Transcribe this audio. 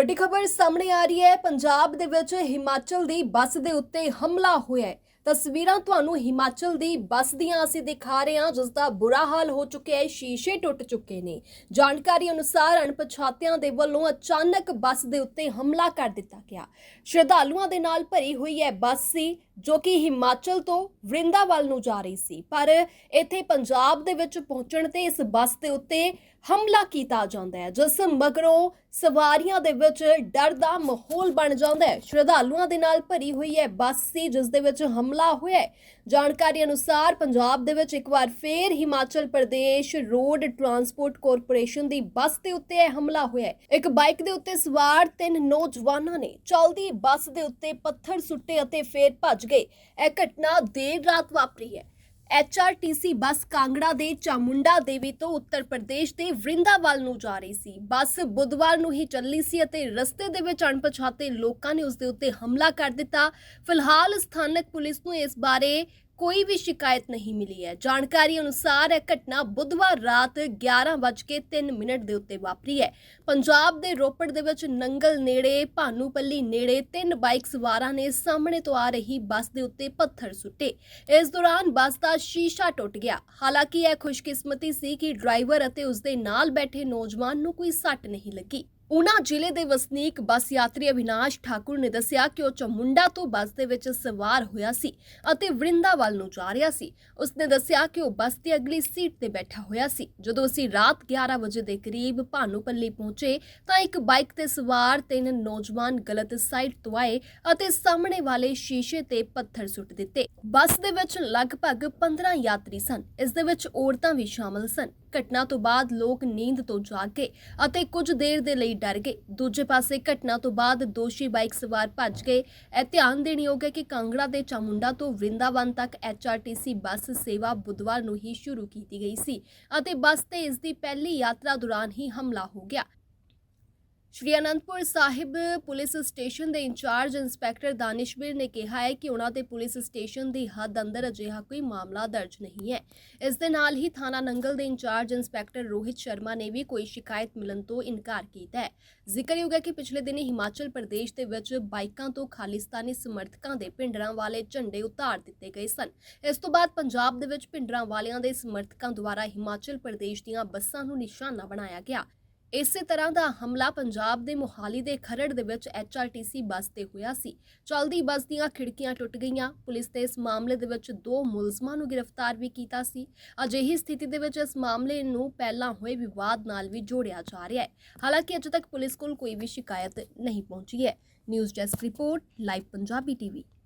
ਵੱਡੀ ਖਬਰ ਸਾਹਮਣੇ ਆ ਰਹੀ ਹੈ। ਪੰਜਾਬ ਦੇ ਵਿੱਚ ਹਿਮਾਚਲ ਦੀ ਬੱਸ ਦੇ ਉੱਤੇ ਹਮਲਾ ਹੋਇਆ ਹੈ। ਤਸਵੀਰਾਂ ਤੁਹਾਨੂੰ ਹਿਮਾਚਲ ਦੀ ਬੱਸ ਦੀਆਂ ਅਸੀਂ ਦਿਖਾ ਰਹੇ ਹਾਂ, ਜਿਸ ਦਾ ਬੁਰਾ ਹਾਲ ਹੋ ਚੁੱਕਿਆ ਹੈ। ਸ਼ੀਸ਼ੇ ਟੁੱਟ ਚੁੱਕੇ ਨੇ। ਜਾਣਕਾਰੀ ਅਨੁਸਾਰ ਅਣਪਛਾਤਿਆਂ ਦੇ ਵੱਲੋਂ ਅਚਾਨਕ ਬੱਸ ਦੇ ਉੱਤੇ ਹਮਲਾ ਕਰ ਦਿੱਤਾ ਗਿਆ। ਸ਼ਰਧਾਲੂਆਂ ਦੇ ਨਾਲ ਭਰੀ ਹੋਈ ਹੈ ਬੱਸ ਸੀ, ਜੋ ਕਿ ਹਿਮਾਚਲ ਤੋਂ ਵਰਿੰਦਾਵਲ ਨੂੰ ਜਾ ਰਹੀ ਸੀ। ਪਰ ਇੱਥੇ ਪੰਜਾਬ ਦੇ ਵਿੱਚ ਪਹੁੰਚਣ ਤੇ ਇਸ ਬੱਸ ਦੇ ਉੱਤੇ ਹਮਲਾ ਕੀਤਾ ਜਾਂਦਾ ਹੈ, ਜਿਸ ਮਗਰੋਂ ਸਵਾਰੀਆਂ ਦੇ ਵਿੱਚ ਡਰ ਦਾ ਮਾਹੌਲ ਬਣ ਜਾਂਦਾ ਹੈ। ਸ਼ਰਧਾਲੂਆਂ ਦੇ ਨਾਲ ਭਰੀ ਹੋਈ ਹੈ ਬੱਸ ਸੀ, ਜਿਸ ਦੇ ਵਿੱਚ ਹਮਲਾ ਹੋਇਆ ਹੈ। ਜਾਣਕਾਰੀ ਅਨੁਸਾਰ ਪੰਜਾਬ ਦੇ ਵਿੱਚ ਇੱਕ ਵਾਰ ਫੇਰ Himachal Pradesh road transport corporation ਦੀ ਬੱਸ ਦੇ ਉੱਤੇ ਇਹ ਹਮਲਾ ਹੋਇਆ ਹੈ। ਇੱਕ ਬਾਈਕ ਦੇ ਉੱਤੇ ਸਵਾਰ ਤਿੰਨ ਨੌਜਵਾਨਾਂ ਨੇ ਚਲਦੀ ਬੱਸ ਦੇ ਉੱਤੇ ਪੱਥਰ ਸੁੱਟੇ ਅਤੇ ਫੇਰ ਭੱਜ ਗਏ। ਇਹ ਘਟਨਾ ਦੇਰ ਰਾਤ ਵਾਪਰੀ ਹੈ। ਐਚਆਰਟੀਸੀ ਬੱਸ ਕਾਂਗੜਾ ਦੇ ਚਾਮੁੰਡਾ ਦੇਵੀ ਤੋਂ ਉੱਤਰ ਪ੍ਰਦੇਸ਼ ਦੇ ਵਰਿੰਦਾਵਲ ਨੂੰ ਜਾ ਰਹੀ ਸੀ। ਬੱਸ ਬੁੱਧਵਾਰ ਨੂੰ ਹੀ ਚੱਲੀ ਸੀ ਅਤੇ ਰਸਤੇ ਦੇ ਵਿੱਚ ਅਣਪਛਾਤੇ ਲੋਕਾਂ ਨੇ ਉਸ ਦੇ ਉੱਤੇ ਹਮਲਾ ਕਰ ਦਿੱਤਾ। ਫਿਲਹਾਲ ਸਥਾਨਕ ਪੁਲਿਸ ਨੂੰ ਇਸ ਬਾਰੇ ਕੋਈ ਵੀ ਸ਼ਿਕਾਇਤ ਨਹੀਂ ਮਿਲੀ ਹੈ। ਜਾਣਕਾਰੀ ਅਨੁਸਾਰ ਇਹ ਘਟਨਾ ਬੁੱਧਵਾਰ ਰਾਤ 11:03 ਮਿੰਟ ਦੇ ਉੱਤੇ ਵਾਪਰੀ ਹੈ। ਪੰਜਾਬ ਦੇ ਰੋਪੜ ਦੇ ਵਿੱਚ ਨੰਗਲ ਨੇੜੇ, ਭਾਨੂਪੱਲੀ ਨੇੜੇ ਤਿੰਨ ਬਾਈਕ ਸਵਾਰਾਂ ਨੇ ਸਾਹਮਣੇ ਤੋਂ ਆ ਰਹੀ ਬੱਸ ਦੇ ਉੱਤੇ ਪੱਥਰ ਸੁੱਟੇ। ਇਸ ਦੌਰਾਨ ਬੱਸ ਦਾ ਸ਼ੀਸ਼ਾ ਟੁੱਟ ਗਿਆ। ਹਾਲਾਂਕਿ ਇਹ ਖੁਸ਼ਕਿਸਮਤੀ ਸੀ ਕਿ ਡਰਾਈਵਰ ਅਤੇ ਉਸ ਦੇ ਨਾਲ ਬੈਠੇ ਨੌਜਵਾਨ ਨੂੰ ਕੋਈ ਸੱਟ ਨਹੀਂ ਲੱਗੀ। ਉਨਾ ਜ਼ਿਲ੍ਹੇ ਦੇ ਵਸਨੀਕ ਬੱਸ ਯਾਤਰੀ ਅਵਿਨਾਸ਼ ਠਾਕੁਰ ਨੇ ਦੱਸਿਆ ਕਿ ਉਹ ਚਮੁੰਡਾ ਤੋਂ ਬੱਸ ਦੇ ਵਿੱਚ ਸਵਾਰ ਹੋਇਆ ਸੀ ਅਤੇ ਵਰਿੰਦਾਵਲ ਨੂੰ ਜਾ ਰਿਹਾ ਸੀ। ਉਸਨੇ ਦੱਸਿਆ ਕਿ ਉਹ ਬੱਸ ਦੀ ਅਗਲੀ ਸੀਟ ਤੇ ਬੈਠਾ ਹੋਇਆ ਸੀ। ਜਦੋਂ ਅਸੀਂ ਰਾਤ 11 ਵਜੇ ਦੇ ਕਰੀਬ ਭਾਨੂਪੱਲੀ ਪਹੁੰਚੇ ਤਾਂ ਇੱਕ ਬਾਈਕ ਤੇ ਸਵਾਰ ਤਿੰਨ ਨੌਜਵਾਨ ਗਲਤ ਸਾਈਡ ਤੋਂ ਆਏ ਅਤੇ ਸਾਹਮਣੇ ਵਾਲੇ ਸ਼ੀਸ਼ੇ ਤੇ ਪੱਥਰ ਸੁੱਟ ਦਿੱਤੇ। ਬੱਸ ਦੇ ਵਿੱਚ ਲਗਭਗ 15 ਯਾਤਰੀ ਸਨ। ਇਸ ਦੇ ਵਿੱਚ ਔਰਤਾਂ ਵੀ ਸ਼ਾਮਲ ਸਨ। ਘਟਨਾ ਤੋਂ ਬਾਅਦ ਲੋਕ ਨੀਂਦ ਤੋਂ ਜਾਗ ਗਏ ਅਤੇ ਕੁਝ ਦੇਰ ਦੇ ਲਈ ਡਰ ਗਏ। ਦੂਜੇ ਪਾਸੇ ਘਟਨਾ ਤੋਂ ਬਾਅਦ ਦੋਸ਼ੀ ਬਾਈਕ ਸਵਾਰ ਭੱਜ ਗਏ। ਇਹ ਧਿਆਨ ਦੇਣੀ ਹੈ ਕਿ ਕਾਂਗੜਾ ਦੇ ਚਾਮੁੰਡਾ ਤੋਂ ਵਰਿੰਦਾਵਨ ਤੱਕ ਐਚਆਰਟੀਸੀ ਬੱਸ ਸੇਵਾ ਬੁੱਧਵਾਰ ਨੂੰ ਹੀ ਸ਼ੁਰੂ ਕੀਤੀ ਗਈ ਸੀ ਅਤੇ ਬੱਸ ਤੇ ਇਸ ਦੀ ਪਹਿਲੀ ਯਾਤਰਾ ਦੌਰਾਨ ਹੀ ਹਮਲਾ ਹੋ ਗਿਆ। ਸ਼੍ਰੀ ਅਨੰਦਪੁਰ ਸਾਹਿਬ ਪੁਲਿਸ ਸਟੇਸ਼ਨ ਦੇ ਇੰਚਾਰਜ ਇੰਸਪੈਕਟਰ ਦਾਨਿਸ਼ਵੀਰ ਨੇ ਕਿਹਾ ਹੈ ਕਿ ਉਹਨਾਂ ਦੇ ਪੁਲਿਸ ਸਟੇਸ਼ਨ ਦੀ ਹੱਦ ਅੰਦਰ ਅਜਿਹਾ ਕੋਈ ਮਾਮਲਾ ਦਰਜ ਨਹੀਂ ਹੈ। ਇਸ ਦੇ ਨਾਲ ਹੀ ਥਾਣਾ ਨੰਗਲ ਦੇ ਇੰਚਾਰਜ ਇੰਸਪੈਕਟਰ ਰੋਹਿਤ ਸ਼ਰਮਾ ਨੇ ਵੀ ਕੋਈ ਸ਼ਿਕਾਇਤ ਮਿਲਣ ਤੋਂ ਇਨਕਾਰ ਕੀਤਾ ਹੈ। ਜ਼ਿਕਰਯੋਗ ਹੈ ਕਿ ਪਿਛਲੇ ਦਿਨੀ ਹਿਮਾਚਲ ਪ੍ਰਦੇਸ਼ ਦੇ ਵਿੱਚ ਬਾਈਕਾਂ ਤੋਂ ਖਾਲਿਸਤਾਨੀ ਸਮਰਥਕਾਂ ਦੇ ਭਿੰਡਰਾਂ ਵਾਲੇ ਝੰਡੇ ਉਤਾਰ ਦਿੱਤੇ ਗਏ ਸਨ। ਇਸ ਤੋਂ ਬਾਅਦ ਪੰਜਾਬ ਦੇ ਵਿੱਚ ਭਿੰਡਰਾਂ ਵਾਲਿਆਂ ਦੇ ਸਮਰਥਕਾਂ ਦੁਆਰਾ ਹਿਮਾਚਲ ਪ੍ਰਦੇਸ਼ ਦੀਆਂ ਬੱਸਾਂ ਨੂੰ ਨਿਸ਼ਾਨਾ ਬਣਾਇਆ ਗਿਆ। ਇਸੇ ਤਰ੍ਹਾਂ ਦਾ ਹਮਲਾ ਪੰਜਾਬ ਦੇ ਮੋਹਾਲੀ ਦੇ ਖਰੜ ਦੇ ਵਿੱਚ ਐਚਆਰਟੀਸੀ ਬੱਸ ਤੇ ਹੋਇਆ ਸੀ। ਚਲਦੀ ਬੱਸ ਦੀਆਂ ਖਿੜਕੀਆਂ ਟੁੱਟ ਗਈਆਂ। ਪੁਲਿਸ ਨੇ ਇਸ ਮਾਮਲੇ ਦੇ ਵਿੱਚ ਦੋ ਮੁਲਜ਼ਮਾਂ ਨੂੰ ਗ੍ਰਿਫਤਾਰ ਵੀ ਕੀਤਾ ਸੀ। ਅਜਿਹੀ ਸਥਿਤੀ ਦੇ ਵਿੱਚ ਇਸ ਮਾਮਲੇ ਨੂੰ ਪਹਿਲਾਂ ਹੋਏ ਵਿਵਾਦ ਨਾਲ ਵੀ ਜੋੜਿਆ ਜਾ ਰਿਹਾ ਹੈ। ਹਾਲਾਂਕਿ ਅਜੇ ਤੱਕ ਪੁਲਿਸ ਕੋਲ ਕੋਈ ਵੀ ਸ਼ਿਕਾਇਤ ਨਹੀਂ ਪਹੁੰਚੀ ਹੈ। News desk report, live Punjabi TV.